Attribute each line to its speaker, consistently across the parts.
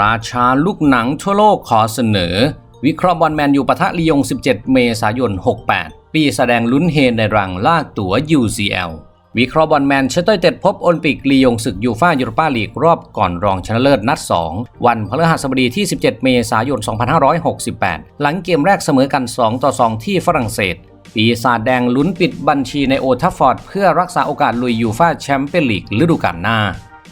Speaker 1: ราชาลูกหนังทั่วโลกขอเสนอ วิเคราะห์บอลแมนยูปะทะลียง 17 เมษายน 68 ปีแสดงลุ้นเฮในรังลากตั๋ว UCL วิเคราะห์บอลแมนเชสเตอร์เต็ดพบโอลิมปิกลียงศึกยูฟ่ายูโรปาลีกรอบก่อนรองชนะเลิศนัด 2 วันพฤหัสบดีที่ 17 เมษายน 2568 หลังเกมแรกเสมอกัน 2 ต่อ 2 ที่ฝรั่งเศส ปีศาจแดงลุ้นปิดบัญชีในโอทัฟฟอร์ด เพื่อรักษาโอกาสลุยยูฟ่าแชมเปี้ยนลีกฤดูกาลหน้า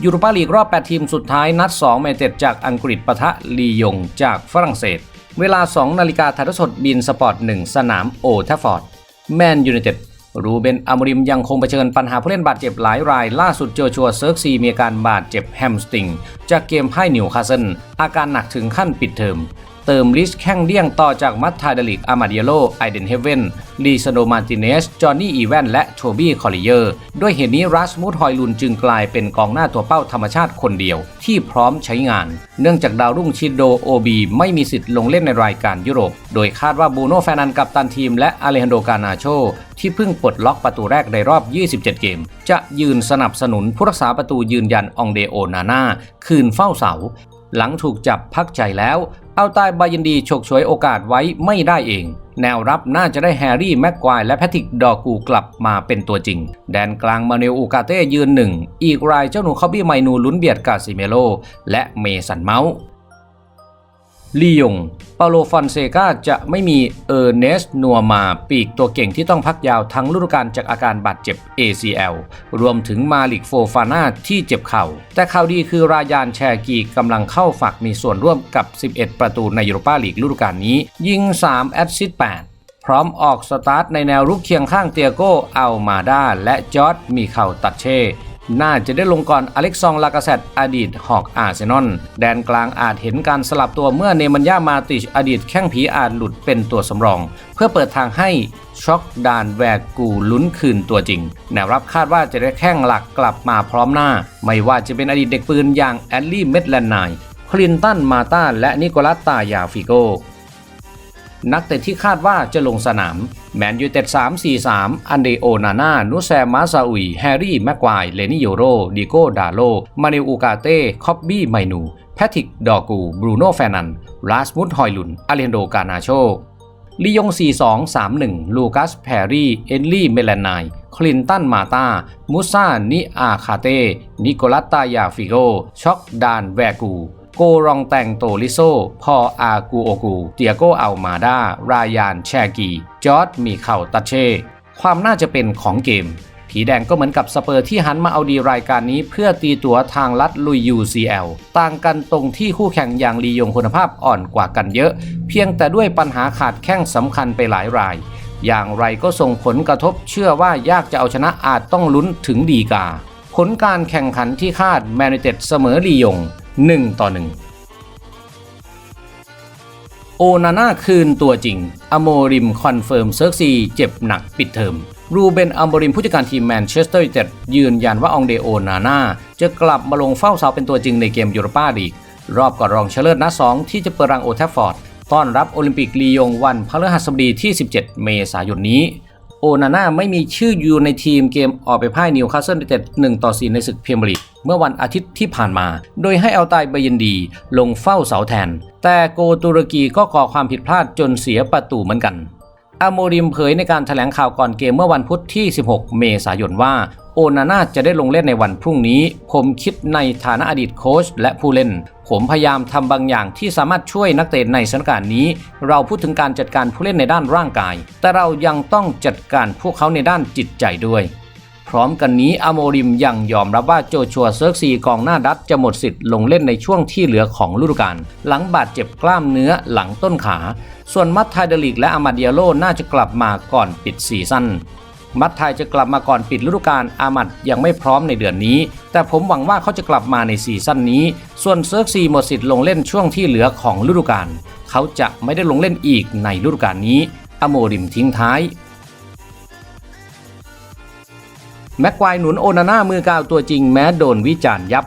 Speaker 1: ยูโรปาลีกรอบ 8 ทีมสุดท้ายนัด2เมเต็ดจากอังกฤษปะทะลียงจากฝรั่งเศส เวลา 2 นาฬิกาถ่ายทอดสดบินสปอร์ต 1 สนามโอทัฟฟอร์ด แมนยูไนเต็ดรูเบนอามริมยังคงเผชิญปัญหาผู้เล่นบาดเจ็บหลายราย ล่าสุดเจอชัวเซิร์กซีมีอาการบาดเจ็บแฮมสติง จากเกมพ่นิวคาสเซิลอาการหนักถึงขั้นปิดเทอม เติมลิชแข้งเลี่ยงต่อจากมัตทาเดลิกอามาเดียโลไอเดนเฮเวนลีซโดมาติเนส จอห์นนี่อีแวนและโทบี้คอลิเยอร์ ด้วยเหตุนี้รัสมูดฮอยลุนจึงกลายเป็นกองหน้าตัวเป้าธรรมชาติคนเดียว ที่พร้อมใช้งาน เนื่องจากดาวรุ่งชิโดโอบีไม่มีสิทธิ์ลงเล่นในรายการยุโรป โดยคาดว่าบูโน่แฟนันกับตันทีมและอเลฮันโดกานาโชที่เพิ่งปลดล็อกประตูแรกในรอบ 27 เกม จะยืนสนับสนุนผู้รักษาประตูยืนยันองเดโอนาน่าคืนเฝ้าเสาหลังถูกจับพักใจแล้ว เอาตายบายันดีฉกฉวยโอกาสไว้ไม่ได้เอง แนวรับน่าจะได้แฮร์รี่แม็กควายและแพทริกดอกูกลับมาเป็นตัวจริง แดนกลางมาเนลอูกาเต้ยืนหนึ่ง อีกรายเจ้าหนูคอบบี้ไมนูลุ้นเบียดกาซิเมโลและเมสันเมาส์ ลียงเปาโลฟอนเซกาจะไม่มีเออร์เนสนัวมาปีกตัวเก่งที่ต้องพักยาวทั้งฤดูกาลจากอาการบาดเจ็บ ACL รวมถึงมาลิกโฟฟาน่าที่เจ็บเข่า แต่ข่าวดีคือรายานแชร์กีกำลังเข้าฝักมีส่วนร่วมกับ 11 ประตูในยูโรปาลีกฤดูกาลนี้ ยิง 3 แอสซิสต์8พร้อมออกสตาร์ทในแนวรุกเคียงข้างเตียโกอัลมาดาและจอร์ดมีเข่าตัดเช่ น่าจะได้ลงก่อนอเล็กซองลากาเซตอดีตหอกอาร์เซนอลแดนกลางอาจเห็นการสลับตัวเมื่อเนมันยามาติชอดีตแข้งผีอาจหลุดเป็นตัวสำรอง เพื่อเปิดทางให้ช็อกดานแวกกูลุ้นคืนตัวจริง แนวรับคาดว่าจะได้แข้งหลักกลับมาพร้อมหน้า ไม่ว่าจะเป็นอดีตเด็กปืนอย่างแอลลี่เมดแลนไนคลินตันมาตาและนิโคลัสตายาฟิโก นักเตะที่คาดว่าจะลงสนาม แมนยูเต็ด 3-4-3 อันเดโอนาน่า นุแซมมาซาอุย แฮร์รี่ แม็กควาย เลนิโยโร ดิโกดาโล มาเนลอูกาเต้ คอบบี้ ไมนู แพทริก ดอกู บรูโน่แฟนัน ลาสมุดฮอยลุนอาเลนโด กานาโชลียง 4-2-3-1 ลูกัส แพรรี่ เอนลี่ เมลานไนคลินตัน มาตามุซานิอาคาเต้ นิโคลัสตายาฟิโกช็อกดาน แวกู โกรองแต่งโตลิโซ พออากูโอกูเตียโกอัลมาดา รายานแชกีจอร์ดมีเข่าตัดเช่ ความน่าจะเป็นของเกม ผีแดงก็เหมือนกับสเปอร์ที่หันมาเอาดีรายการนี้เพื่อตีตัวทางลัดลุย UCL ต่างกันตรงที่คู่แข่งอย่างลียงคุณภาพอ่อนกว่ากันเยอะ เพียงแต่ด้วยปัญหาขาดแข้งสำคัญไปหลายราย อย่างไรก็ส่งผลกระทบเชื่อว่ายากจะเอาชนะอาจต้องลุ้นถึงดีกา ผลการแข่งขันที่คาดแมนยูเต็ดเสมอลียง 1 ต่อ 1 โอนาน่าคืนตัวจริง อโมริมคอนเฟิร์มเซิร์กซีเจ็บหนักปิดเทอม รูเบนอัมบริมผู้จัดการทีมแมนเชสเตอร์ยูไนเต็ดยืนยันว่าองเดโอนาน่าจะกลับมาลงเฝ้าเสาเป็นตัวจริงในเกมยูโรปาลีก รอบก่อนรองเชนะเลิศนัด2ที่จะเปิดรังโอแทฟฟอร์ดต้อนรับโอลิมปิกลียงวันพฤหัสบดีที่ 17 เมษายนนี้ โอนาน่าไม่มีชื่ออยู่ในทีมเกมออกไปพ่ายนิวคาสเซิลยูไนเต็ด1ต่อ4ในศึกพรีเมียร์ลีก เมื่อวันอาทิตย์ที่ผ่านมา โดยให้เอาตายเบยันดีลงเฝ้าเสาแทน แต่โกตุรกีก็ก่อความผิดพลาดจนเสียประตูเหมือนกันอาโมริมเผยในการถแถลงข่าวก่อนเกมเมื่อวันพุธที่ 16 เมษายนว่า โอนาน่าจะได้ลงเล่นในวันพรุ่งนี้ ผมคิดในฐานะอดีตโค้ชและผู้เล่น ผมพยายามทำบางอย่างที่สามารถช่วยนักเตะในสถานการณ์นี้ เราพูดถึงการจัดการผู้เล่นในด้านร่างกาย แต่เรายังต้องจัดการพวกเขาในด้านจิตใจด้วย พร้อมกันนี้อโมริมยังยอมรับว่าโจชัวเซิร์กซีกองหน้าดัตจะหมดสิทธิ์ลงเล่นในช่วงที่เหลือของฤดูกาลหลังบาดเจ็บกล้ามเนื้อหลังต้นขา ส่วนมัตไทเดลิกและอามาเดียโลน่าจะกลับมาก่อนปิดซีซั่นมัตไทยจะกลับมาก่อนปิดฤดูกาลอามัดยังไม่พร้อมในเดือนนี้ แต่ผมหวังว่าเขาจะกลับมาในซีซั่นนี้ ส่วนเซิร์กซีหมดสิทธิ์ลงเล่นช่วงที่เหลือของฤดูกาลเขาจะไม่ได้ลงเล่นอีกในฤดูกาลนี้ อโมริมทิ้งท้าย แม็กควายหนุนโอนาน่ามือกาวตัวจริงแม้โดนวิจารณ์ยับ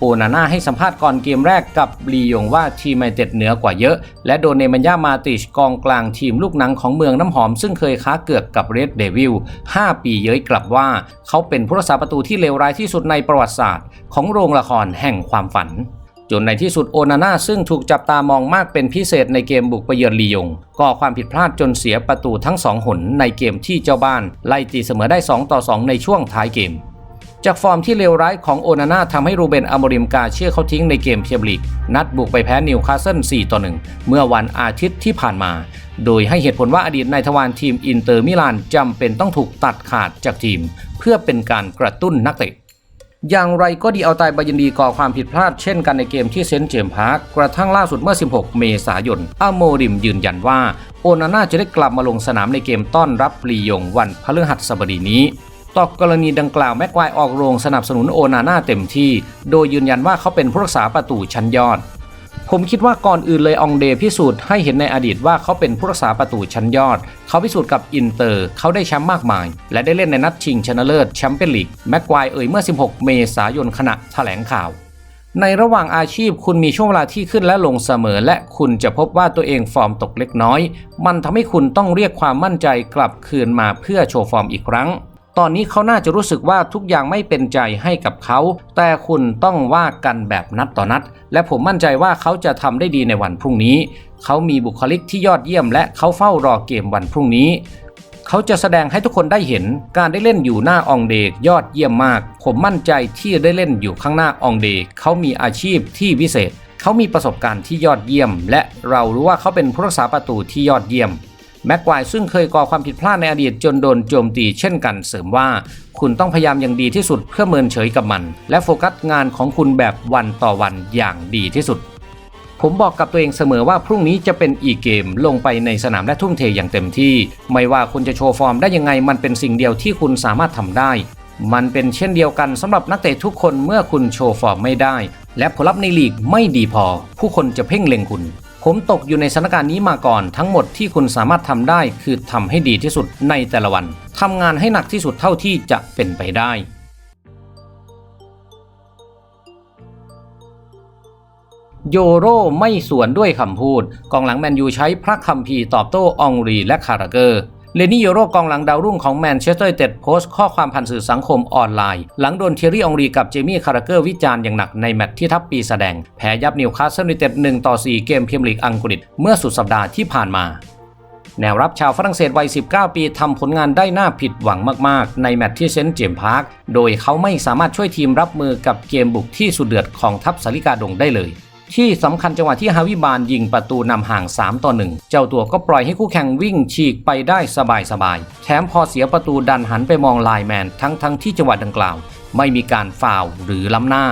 Speaker 1: โอนาน่าให้สัมภาษณ์ก่อนเกมแรกกับลียงว่าทีมไมเต็ดเหนือกว่าเยอะ และโดนเนมันยามาติชกองกลางทีมลูกหนังของเมืองน้ำหอม ซึ่งเคยค้าเกือกกับเรดเดวิล5ปีเย้ยกลับว่า เขาเป็นผู้รักษาประตูที่เลวร้ายที่สุดในประวัติศาสตร์ ของโรงละครแห่งความฝัน จนในที่สุดโอนาน่าซึ่งถูกจับตามองมากเป็นพิเศษในเกมบุกไปเยือนลียงก่อความผิดพลาดจนเสียประตูทั้งสองหนในเกมที่เจ้าบ้าน ไล่ตีเสมอได้ 2 ต่อ 2 ในช่วงท้ายเกม จากฟอร์มที่เลวร้ายของโอนาน่าทำให้รูเบนอโมริมกาเชื่อเขาทิ้งในเกมเพียมลีก นัดบุกไปแพ้นิวคาสเซิล 4 ต่อ 1 เมื่อวันอาทิตย์ที่ผ่านมา โดยให้เหตุผลว่าอดีตนายทวารทีมอินเตอร์มิลานจำเป็นต้องถูกตัดขาดจากทีม เพื่อเป็นการกระตุ้นนักเตะ อย่างไรก็ดีเอาตายบายันดีก่อความผิดพลาดเช่นกันในเกมที่เซนต์เจมส์พาร์คกระทั่งล่าสุดเมื่อ 16 เมษายนอโมริมยืนยันว่า โอนาน่าจะได้กลับมาลงสนามในเกมต้อนรับลียงวันพฤหัสบดีนี้ต่อกรณีดังกล่าวแม็กควายออกโรงสนับสนุนโอนาน่าเต็มที่ โดยยืนยันว่าเขาเป็นผู้รักษาประตูชั้นยอด ผมคิดว่าก่อนอื่นเลยองเดพิสูจน์ให้เห็นในอดีตว่าเขาเป็นผู้รักษาประตูชั้นยอด เขาพิสูจน์กับอินเตอร์ เขาได้แชมป์มากมาย และได้เล่นในนัดชิงชนะเลิศแชมเปี้ยนลีกแม็กควายเอ่ยเมื่อ 16 เมษายนขณะแถลงข่าว ในระหว่างอาชีพคุณมีช่วงเวลาที่ขึ้นและลงเสมอ และคุณจะพบว่าตัวเองฟอร์มตกเล็กน้อย มันทำให้คุณต้องเรียกความมั่นใจกลับคืนมาเพื่อโชว์ฟอร์มอีกครั้ง ตอนนี้เขาน่าจะรู้สึกว่าทุกอย่างไม่เป็นใจให้กับเขา แต่คุณต้องว่ากันแบบนัดต่อนัด และผมมั่นใจว่าเขาจะทำได้ดีในวันพรุ่งนี้ เขามีบุคลิกที่ยอดเยี่ยม และเขาเฝ้ารอเกมวันพรุ่งนี้ เขาจะแสดงให้ทุกคนได้เห็น การได้เล่นอยู่หน้าองเดกยอดเยี่ยมมาก ผมมั่นใจที่ได้เล่นอยู่ข้างหน้าอองเดกเขามีอาชีพที่วิเศษ เขามีประสบการณ์ที่ยอดเยี่ยม และเรารู้ว่าเขาเป็นผู้รักษาประตูที่ยอดเยี่ยม แม็กควายซึ่งเคยก่อความผิดพลาดในอดีตจนโดนโจมตีเช่นกันเสริมว่า คุณต้องพยายามอย่างดีที่สุดเพื่อเมินเฉยกับมัน และโฟกัสงานของคุณแบบวันต่อวันอย่างดีที่สุด ผมบอกกับตัวเองเสมอว่าพรุ่งนี้จะเป็นอีกเกมลงไปในสนามและทุ่มเทอย่างเต็มที่ ไม่ว่าคุณจะโชว์ฟอร์มได้ยังไงมันเป็นสิ่งเดียวที่คุณสามารถทำได้ มันเป็นเช่นเดียวกันสำหรับนักเตะทุกคนเมื่อคุณโชว์ฟอร์มไม่ได้ และผลลัพธ์ในลีกไม่ดีพอ ผู้คนจะเพ่งเล็งคุณ ผมตกอยู่ในสถานการณ์นี้มาก่อน ทั้งหมดที่คุณสามารถทำได้คือทำให้ดีที่สุดในแต่ละวันทำงานให้หนักที่สุดเท่าที่จะเป็นไปได้โยโรไม่สวนด้วยคำพูด กองหลังแมนยูใช้พระคัมภีร์ตอบโต้อองรีและคาราเกอร์ เลนี่โยโรกองหลังดาวรุ่งของแมนเชสเตอร์ยูไนเต็ดโพสต์ข้อความผ่านสื่อสังคมออนไลน์ หลังโดนเทยรี่อองรีกับเจมี่คาราเกอร์วิจารณ์อย่างหนักในแมตช์ที่ทัพปีแสดง แพ้ยับนิวคาสเซิลยูไนเต็ด1ต่อ 4 เกมพรีเมียร์ลีกอังกฤษเมื่อสุดสัปดาห์ที่ผ่านมาแนวรับชาวฝรั่งเศสวัย 19 ปีทำผลงานได้น่าผิดหวังมาก ๆ ในแมตช์ที่เซนต์เจมส์พาร์ค โดยเขาไม่สามารถช่วยทีมรับมือกับเกมบุกที่สุดเดือดของทัพสาริกาดงได้เลย ที่สำคัญจังหวะที่ฮาวิบานยิงประตูนำห่าง 3 ต่อ 1 เจ้าตัวก็ปล่อยให้คู่แข่งวิ่งฉีกไปได้สบายๆ แถมพอเสียประตูดันหันไปมองไลแมนทั้งๆทที่จังหวะดังกล่าว ไม่มีการฟาวหรือล้ำหน้า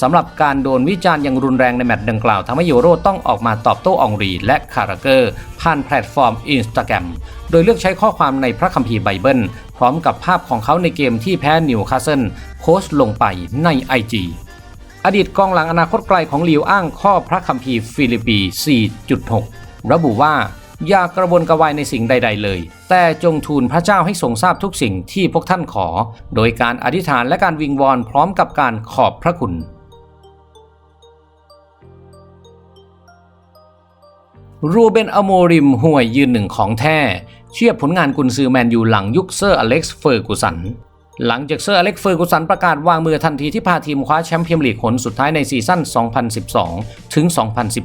Speaker 1: สำหรับการโดนวิจารณ์อย่างรุนแรงในแมตช์ดังกล่าวทำให้โยโรต้องออกมาตอบโต้อองรี และคาราเกอร์ ผ่านแพลตฟอร์มอินสตาแกรมโดยเลือกใช้ข้อความในพระคัมภีร์ไบเบิล พร้อมกับภาพของเขาในเกมที่แพ้นิวคาสเซิลโพสต์ลงไปใน IG อดีตกองหลังอนาคตไกลของลิวอ้างข้อพระคัมภีร์ฟิลิปปี 4.6 ระบุว่า อย่ากระวนกระวายในสิ่งใด ๆ เลย แต่จงทูลพระเจ้าให้ทรงทราบทุกสิ่งที่พวกท่านขอ โดยการอธิษฐานและการวิงวอนพร้อมกับการขอบพระคุณ รูเบนอโมริมห่วยยืนหนึ่งของแท้ เชื่อผลงานกุนซือแมนยูหลังยุคเซอร์อเล็กซ์เฟอร์กูสัน หลังจากเซอร์อเล็กเฟอร์กูสันประกาศวางมือทันทีที่พาทีมคว้าแชมป์พรีเมียร์ลีกหนสุดท้ายในซีซั่น 2012 ถึง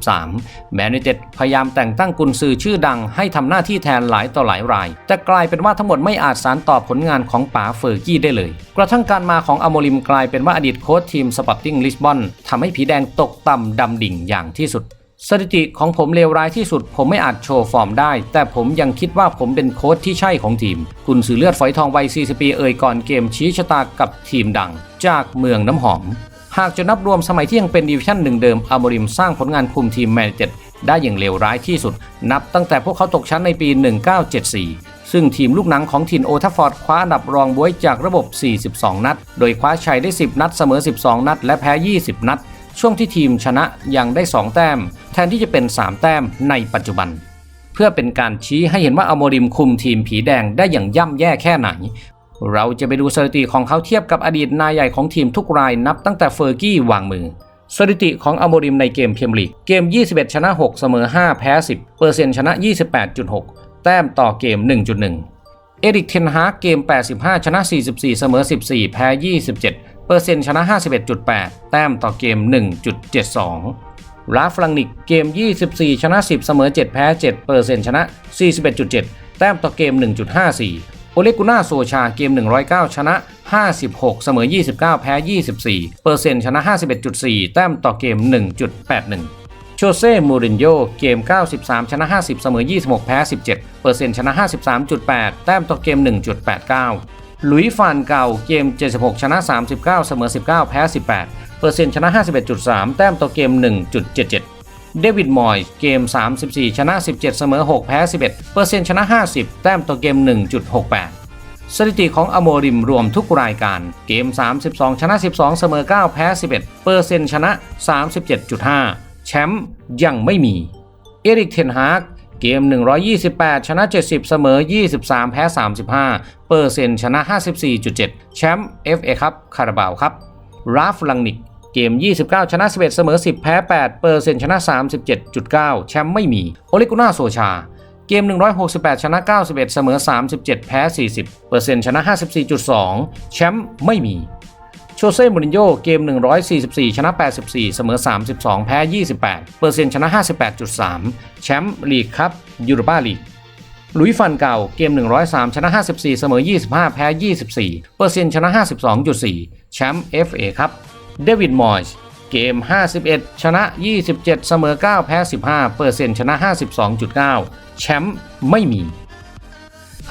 Speaker 1: 2013 แมนยูเต็ดพยายามแต่งตั้งกุนซือชื่อดังให้ทำหน้าที่แทนหลายต่อหลายราย แต่กลายเป็นว่าทั้งหมดไม่อาจสานต่อผลงานของป๋าเฟอร์กี้ได้เลย กระทั่งการมาของอโมริมกลายเป็นว่าอดีตโค้ชทีมสปอร์ติ้งลิสบอนทำให้ผีแดงตกต่ำดำดิ่งอย่างที่สุด สถิติของผมเลวร้ายที่สุด ผมไม่อาจโชว์ฟอร์มได้ แต่ผมยังคิดว่าผมเป็นโค้ชที่ใช่ของทีม คุณสื่อเลือดฝอยทองวัย 40 ปีเอ่ยก่อนเกมชี้ชะตากับทีมดัง จากเมืองน้ำหอม หากจะนับรวมสมัยที่ยังเป็นดิวิชั่นหนึ่งเดิมอโมริมสร้างผลงานคุมทีมแมนเจ็ดได้อย่างเลวร้ายที่สุด นับตั้งแต่พวกเขาตกชั้นในปี 1974 ซึ่งทีมลูกหนังของทีมโอทัฟฟอร์ดคว้าอันดับรองบวยจากระบบ 42 นัด โดยคว้าชัยได้ 10 นัดเสมอ 12 นัด และแพ้ 20 นัด ช่วงที่ทีมชนะยังได้ 2 แต้ม แทนที่จะเป็น 3 แต้มในปัจจุบัน เพื่อเป็นการชี้ให้เห็นว่าอโมริมคุมทีมผีแดงได้อย่างย่ำแย่แค่ไหน เราจะไปดูสถิติของเขาเทียบกับอดีตนายใหญ่ของทีมทุกรายนับตั้งแต่เฟอร์กี้วางมือสถิติของอโมริมในเกมพรีเมียร์ลีก เกม 21 ชนะ 6 เสมอ 5 แพ้ 10 เปอร์เซ็นต์ชนะ 28.6 แต้มต่อเกม 1.1 เอริกเทนฮากเกม 85 ชนะ 44 เสมอ 14 แพ้ 27 เปอร์เซ็นต์ชนะ 51.8 แต้มต่อเกม 1.72ราฟลังนิกเกม 24 ชนะ 10 เสมอ 7 แพ้ 7 เปอร์เซ็นต์ชนะ 41.7 แต้มต่อเกม 1.54 โอเลกุน่าโซชาเกม 109 ชนะ 56 เสมอ 29 แพ้ 24 เปอร์เซ็นต์ชนะ 51.4 แต้มต่อเกม 1.81โชเซ่มูรินโญ่เกม 93 ชนะ 50 เสมอ 26 แพ้ 17 เปอร์เซ็นต์ชนะ 53.8 แต้มต่อเกม 1.89 หลุยฟานเก่าเกม 76 ชนะ 39 เสมอ 19 แพ้ 18 เปอร์เซ็นต์ชนะ 51.3 แต้มต่อเกม 1.77 เดวิดมอยส์เกม 34 ชนะ 17 เสมอ 6 แพ้ 11 เปอร์เซ็นต์ชนะ 50 แต้มต่อเกม 1.68 สถิติของอโมริมรวมทุกรายการ เกม 32 ชนะ 12 เสมอ 9 แพ้ 11 เปอร์เซ็นต์ชนะ 37.5 แชมป์ยังไม่มี เอริกเทนฮาก เกม 128 ชนะ 70 เสมอ 23 แพ้ 35 เปอร์เซ็นต์ชนะ 54.7 แชมป์ FA ครับคาราบาวครับราฟลังนิกเกม 29 ชนะ 11 เสมอ 10 แพ้ 8 เปอร์เซ็นต์ชนะ 37.9 แชมป์ไม่มีโอเลกุน่าโซชา เกม 168 ชนะ 91 เสมอ 37 แพ้ 40 เปอร์เซ็นต์ชนะ 54.2 แชมป์ไม่มี โชเซ่มูรินโญ่เกม 144 ชนะ 84 เสมอ 32 แพ้ 28 เปอร์เซ็นต์ชนะ 58.3 แชมป์ลีกครับยูโรปาลีกลุยฟันเก่าเกม 103 ชนะ 54 เสมอ 25 แพ้ 24 เปอร์เซ็นต์ชนะ 52.4 แชมป์ FA ครับเดวิดมอยส์เกม 51 ชนะ 27 เสมอ 9 แพ้ 15 เปอร์เซ็นต์ชนะ 52.9 แชมป์ไม่มี